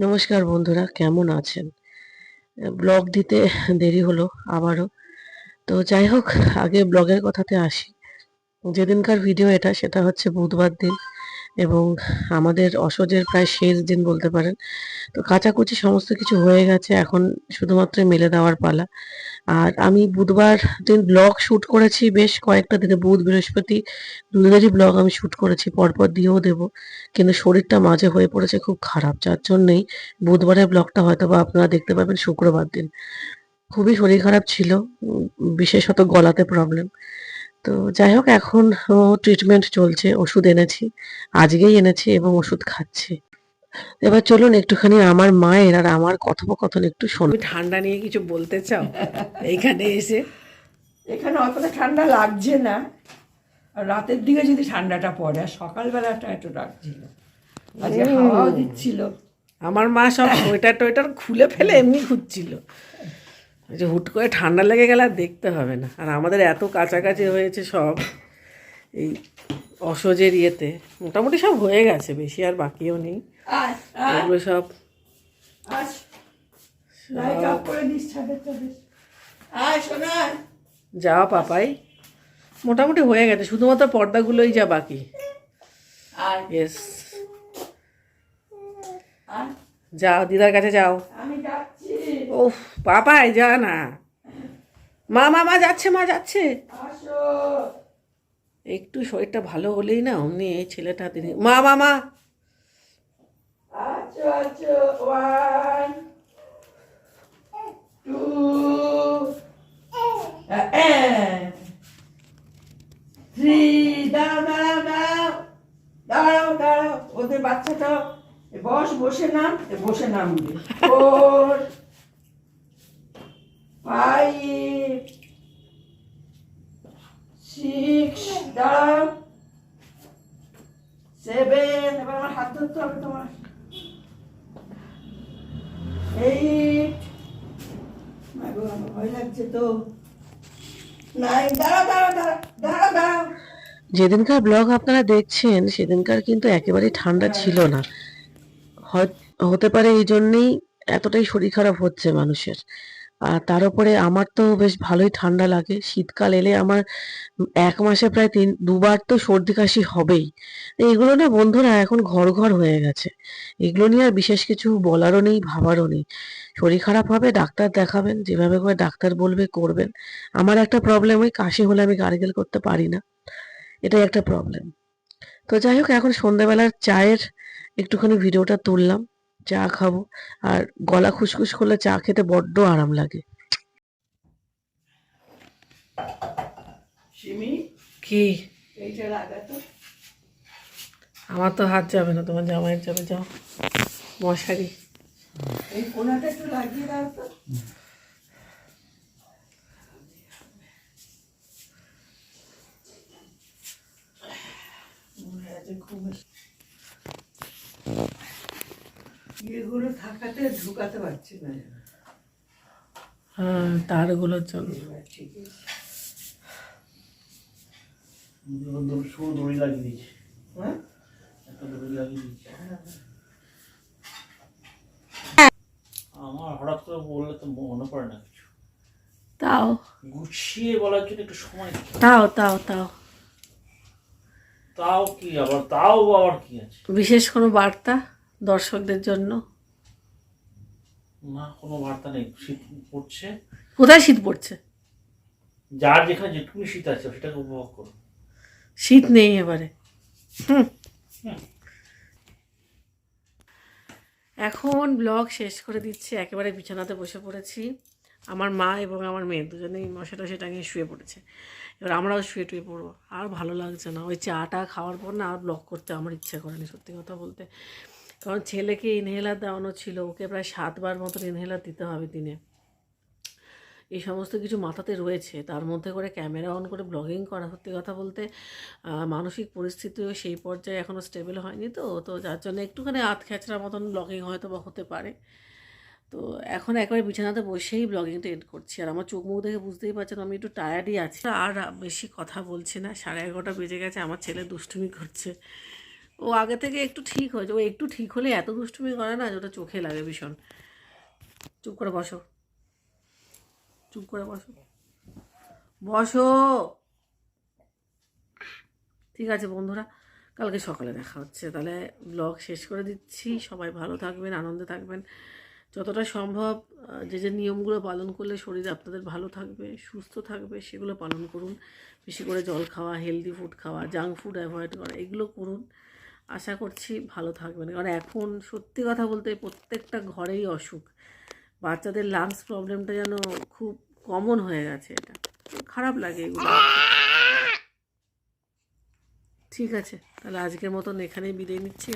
নমস্কার বন্ধুরা, কেমন আছেন? ব্লগ দিতে দেরি হলো আবারও। তো যাই হোক, আগে ব্লগের কথাতে আসি। যেদিনকার ভিডিও এটা, সেটা হচ্ছে বুধবার দিন। এবং আমাদের অসজের প্রায় শেষ দিন বলতে পারেন। তো কাচাকুচি সমস্ত কিছু হয়ে গেছে, এখন শুধুমাত্র মেলে দেওয়ার পালা। আর আমি বুধবার দিন ব্লগ শ্যুট করেছি, বেশ কয়েকটা দিনে, বুধ, বৃহস্পতি দুদিনেরই ব্লগ আমি শ্যুট করেছি, পরপর দিয়েও দেবো। কিন্তু শরীরটা মাঝে হয়ে পড়েছে, খুব খারাপ। যার জন্যই বুধবারের ব্লগটা হয়তো বা আপনারা দেখতে পাবেন শুক্রবার দিন। খুবই শরীর খারাপ ছিল বিশেষত গলাতে প্রবলেম তো যাই হোক এখন ও ট্রিটমেন্ট চলছে ওষুধ এনেছি আজকেই এনেছি এবং ওষুধ খাচ্ছি। এবার চলুন একটুখানি আমার মায়ের আর আমার কথোপকথন একটু শুনুন ঠান্ডা নিয়ে কিছু বলতে চাও? এইখানে এসে? এখানে অতটা ঠান্ডা লাগছে না। আর রাতের দিকে যদি ঠান্ডাটা পড়ে আর সকালবেলাটা একটু লাগছিল আজকে হাওয়াও দিচ্ছিল। আমার মা সব সোয়েটার টোয়েটার খুলে ফেলে এমনি ঘুরছিল ওই যে হুট করে ঠান্ডা লেগে গেলে আর দেখতে হবে না। আর আমাদের এত কাছাকাছি হয়েছে সব এই অসহজের ইয়েতে। মোটামুটি সব হয়ে গেছে বেশি আর বাকিও নেই। এগুলো সব যাওয়া পাপাই। মোটামুটি হয়ে গেছে শুধুমাত্র পর্দাগুলোই যা বাকি। ইয়েস যাও দিদার কাছে যাও। ওফ পাপাই যা না। মা মা মা যাচ্ছে মা যাচ্ছে। একটু শরীরটা ভালো হলেই না অমনি এই ছেলেটা তিনি মা মা মা। দাঁড়াও দাঁড়াও দাঁড়াও। দাঁড়াও দাঁড়াও। ওদের বাচ্চাটা বস বসে নাম বসে নাম। ফোর ফাইভ সিক্স দাঁড়াও সেভেন এবার আমার হাত ধরতে হবে তোমার। এইট মাগো ভয় লাগছে তো। নাইন দাঁড়াও দাঁড়াও দাঁড়াও দাঁড়াও দাঁড়াও। যেদিনকার ব্লগ আপনারা দেখছেন সেদিনকার কিন্তু একেবারেই ঠান্ডা ছিল না। হয়- হতে পারে এই জন্যেই এতটাই শরীর খারাপ হচ্ছে মানুষের। আর তার উপরে আমার তো বেশ ভালোই ঠান্ডা লাগে। শীতকাল এলে আমার এক মাসে প্রায় তিন, দুবার তো সর্দি কাশি হবেই। এগুলো না বন্ধুরা এখন ঘর ঘর হয়ে গেছে। এগুলো নিয়ে আর বিশেষ কিছু বলারও নেই, ভাবারও নেই। শরীর খারাপ হবে, ডাক্তার দেখাবেন, যেভাবে করে ডাক্তার বলবে, করবেন। আমার একটা প্রবলেম ওই কাশি হলে আমি গার্গেল করতে পারি না। এটাই একটা প্রবলেম তো যাই হোক, এখন সন্ধ্যাবেলার চায়ের একটুখানি ভিডিওটা তুললাম। চা খাব। আর গলা খুসখুস করলে চা খেতে বড্ড আরাম লাগে। কি? আমার তো হাত যাবে না তোমার জামাইয়ের যাবে যাও। মশারি। এই কোনাটা একটু লাগিয়ে দাও তো। ঘুম থাকাতে ঢুকাতে পারছি না হ্যাঁ তারগুলোর জন্য এবার ঠিক আছে। শুধু দড়ি লাগিয়ে দিয়েছি। হ্যাঁ? একটা দড়ি লাগিয়ে দিয়েছি। আমার হঠাৎ করে বললে তো মনে পড়ে না কিছু। তাও। গুছিয়ে বলার জন্য একটু সময় তাও তাও তাও। তাও কি আবার তাও আবার কি আছে? বিশেষ কোনো বার্তা? দর্শকদের জন্য। না কোনো বার্তা নেই। শীত পড়ছে। কোথায় শীত পড়ছে? যার যেখানে যেটুকু শীত আছে সেটাকে উপভোগ করো শীত নেই এবারে। এখন ব্লগ শেষ করে দিচ্ছি। একেবারে বিছানাতে বসে পড়েছি। আমার মা এবং আমার মেয়ে দুজনেই মশা টশা টাঙিয়ে শুয়ে পড়েছে। এবার আমরাও শুয়ে টুয়ে পড়ব। আর ভালো লাগছে না। ওই চাটা খাওয়ার পর না আর ব্লগ করতে আমার ইচ্ছা করেনি সত্যি কথা বলতে। কারণ ছেলেকে ইনহেলার দেওয়ানো ছিল, ওকে প্রায় সাতবার মতন ইনহেলার দিতে হবে দিনে। এই সমস্ত কিছু মাথাতে রয়েছে। তার মধ্যে করে ক্যামেরা অন করে ব্লগিং করা, সত্যি কথা বলতে মানসিক পরিস্থিতিও সেই পর্যায়ে এখনও স্টেবল হয়নি তো। তো যার জন্য একটুখানি আধ খ্যাচড়ার মতন ব্লগিং হয়তো বা হতে পারে। তো এখন একবারে বিছানাতে বসেই ব্লগিংটা এড করছি। আর আমার চোখ মুখ দেখে বুঝতেই পারছেন, আমি একটু টায়ার্ডই আছি। আর বেশি কথা বলছি না, সাড়ে এগারোটা বেজে গেছে, আমার ছেলে দুষ্টুমি করছে। ও আগে থেকে একটু ঠিক হয়েছে। ও একটু ঠিক হলে এত দুষ্টুমি করে না যে ওটা চোখে লাগে ভীষণ। চুপ করে বসো। চুপ করে বসো। বসো। ঠিক আছে বন্ধুরা, কালকে সকালে দেখা হচ্ছে। তাহলে ব্লগ শেষ করে দিচ্ছি। সবাই ভালো থাকবেন, আনন্দে থাকবেন। যতটা সম্ভব যে যে নিয়মগুলো পালন করলে শরীর আপনাদের ভালো থাকবে, সুস্থ থাকবে, সেগুলো পালন করুন। বেশি করে জল খাওয়া হেলদি ফুড খাওয়া জাঙ্ক ফুড অ্যাভয়েড করা, এগুলো করুন। আশা করছি ভালো থাকবেন। কারণ এখন সত্যি কথা বলতে প্রত্যেকটা ঘরেই অসুখ। বাচ্চাদের লাংস প্রবলেমটা যেন খুব কমন হয়ে গেছে এটা। খারাপ লাগে এগুলো। ঠিক আছে, তাহলে আজকের মতন এখানেই বিদায় নিচ্ছি।